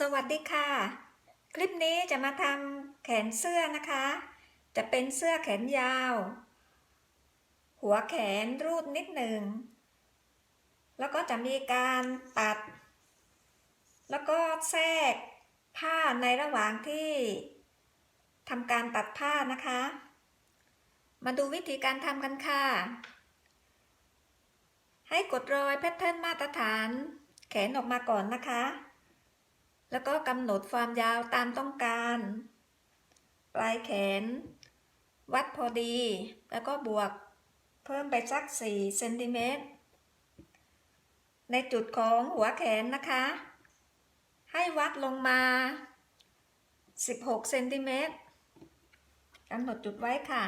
สวัสดีค่ะ คลิปนี้จะมาทำแขนเสื้อนะคะ จะเป็นเสื้อแขนยาว หัวแขนรูดนิดหนึ่ง แล้วก็จะมีการตัด แล้วก็แทรกผ้าในระหว่างที่ทำการตัดผ้านะคะ มาดูวิธีการทำกันค่ะ ให้กดรอยแพทเทิร์นมาตรฐาน แขนออกมาก่อนนะคะ แล้วก็กำหนดความยาวตามต้องการ ปลายแขน วัดพอดี แล้วก็บวกเพิ่มไปสัก 4 เซนติเมตร ในจุดของหัวแขนนะคะ ให้วัดลงมา 16 เซนติเมตรกำหนดจุดไว้ค่ะ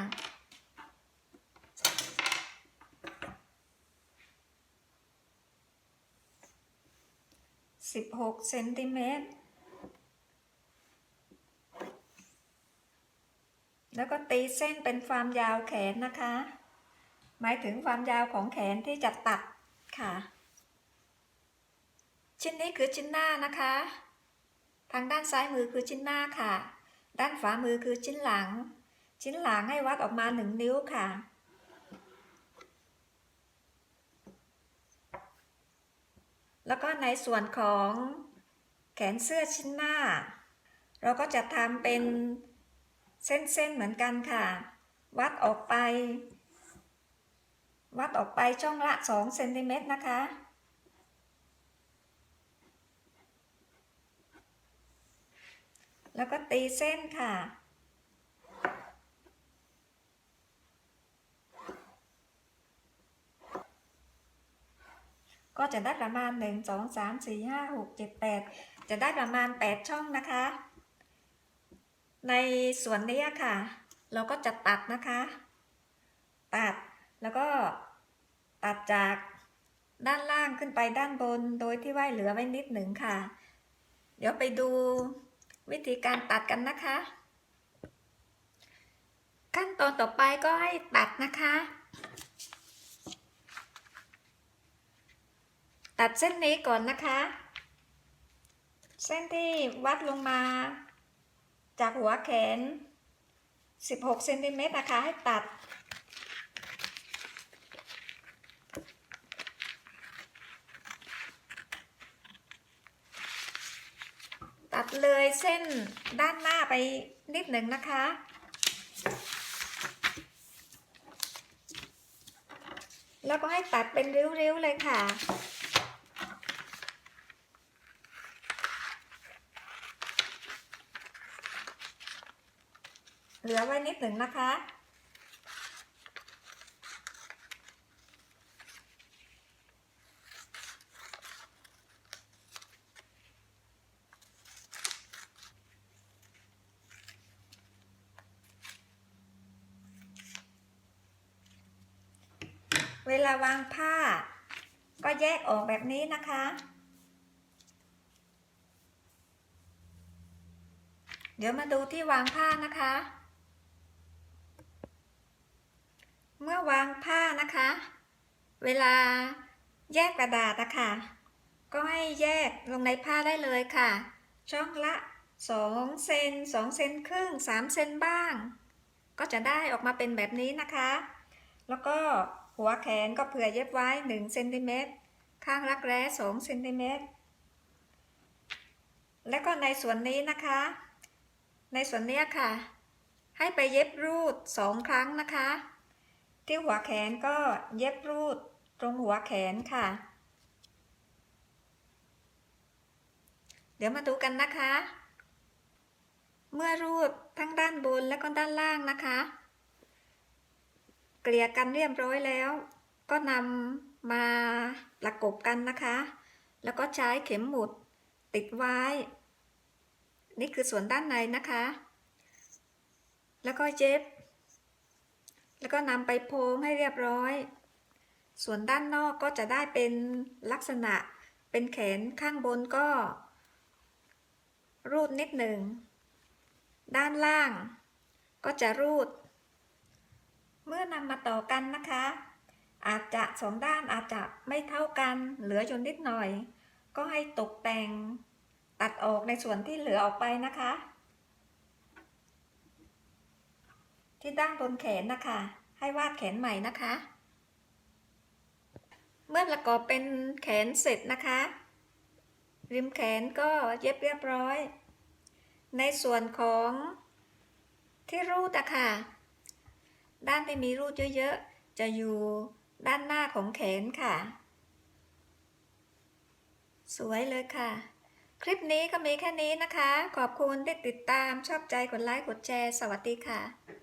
16เซนติเมตร แล้วก็ตีเส้นเป็นความยาวแขนนะคะ หมายถึงความยาวของแขนที่จะตัดค่ะ ชิ้นนี้คือชิ้นหน้านะคะ ทางด้านซ้ายมือคือชิ้นหน้าค่ะ ด้านขวามือคือชิ้นหลัง ชิ้นหลังให้วัดออกมา1นิ้วค่ะแล้วก็ในส่วนของแขนเสื้อชิ้นหน้า เราก็จะทำเป็น เส้นๆเหมือนกันค่ะ วัดออกไป วัดออกไปช่องละ2เซนติเมตรนะคะ แล้วก็ตีเส้นค่ะก็จะได้ประมาณ 1 2 3 4 5 6 7 8 จะได้ประมาณ 8 ช่องนะคะ ในส่วนนี้ค่ะ เราก็จะตัดนะคะ ตัดแล้วก็ตัดจากด้านล่างขึ้นไปด้านบนโดยที่ว่าเหลือไว้นิดหนึ่งค่ะ เดี๋ยวไปดูวิธีการตัดกันนะคะ ขั้นตอนต่อไปก็ให้ตัดนะคะ ตัดเส้นนี้ก่อนนะคะ เส้นที่วัดลงมา จากหัวแขน 16เซนติเมตรนะคะให้ตัด ตัดเลยเส้นด้านหน้าไปนิดหนึ่งนะคะแล้วก็ให้ตัดเป็นริ้วๆเลยค่ะ เหลือไว้นิดหนึ่งนะคะ เวลาวางผ้า ก็แยกออกแบบนี้นะคะเดี๋ยวมาดูที่วางผ้านะคะ เมื่อวางผ้านะคะ เวลาแยกกระดาษนะคะก็ให้แยกลงในผ้าได้เลยค่ะ ช่องละ2เซน2เซนครึ่ง3เซนบ้าง ก็จะได้ออกมาเป็นแบบนี้นะคะ แล้วก็หัวแขนก็เผื่อเย็บไว้1เซนติเมตรข้างรักแร้2เซนติเมตรและก็ในส่วนนี้นะคะ ในส่วนนี้ค่ะ ให้ไปเย็บรูดสองครั้งนะคะ ที่หัวแขนก็เย็บรูดตรงหัวแขนค่ะ เดี๋ยวมาดูกันนะคะ เมื่อรูดทั้งด้านบนและก็ด้านล่างนะคะ เกลี่ยกันเรียบร้อยแล้ว ก็นำมาประกบกันนะคะ แล้วก็ใช้เข็มหมุดติดไว้ นี่คือส่วนด้านในนะคะ แล้วก็เย็บ แล้วก็นำไปโพงให้เรียบร้อย ส่วนด้านนอกก็จะได้เป็นลักษณะเป็นแขนข้างบนก็ รูดนิดหนึ่ง ด้านล่างก็จะรูด เมื่อนำมาต่อกันนะคะ อาจจะสองด้านอาจจะไม่เท่ากันเหลืออยู่นิดหน่อย ก็ให้ตกแต่งตัดออกในส่วนที่เหลือออกไปนะคะ ที่ด้านบนแขนนะคะ ให้วาดแขนใหม่นะคะ เมื่อประกอบเป็นแขนเสร็จนะคะ ริมแขนก็เย็บเรียบร้อย ในส่วนของที่รูดอะค่ะ ด้านที่มีรูดเยอะๆ จะอยู่ด้านหน้าของแขนค่ะ สวยเลยค่ะคลิปนี้ก็มีแค่นี้นะคะ ขอบคุณที่ติดตามชอบใจกดไลค์กดแชร์ สวัสดีค่ะ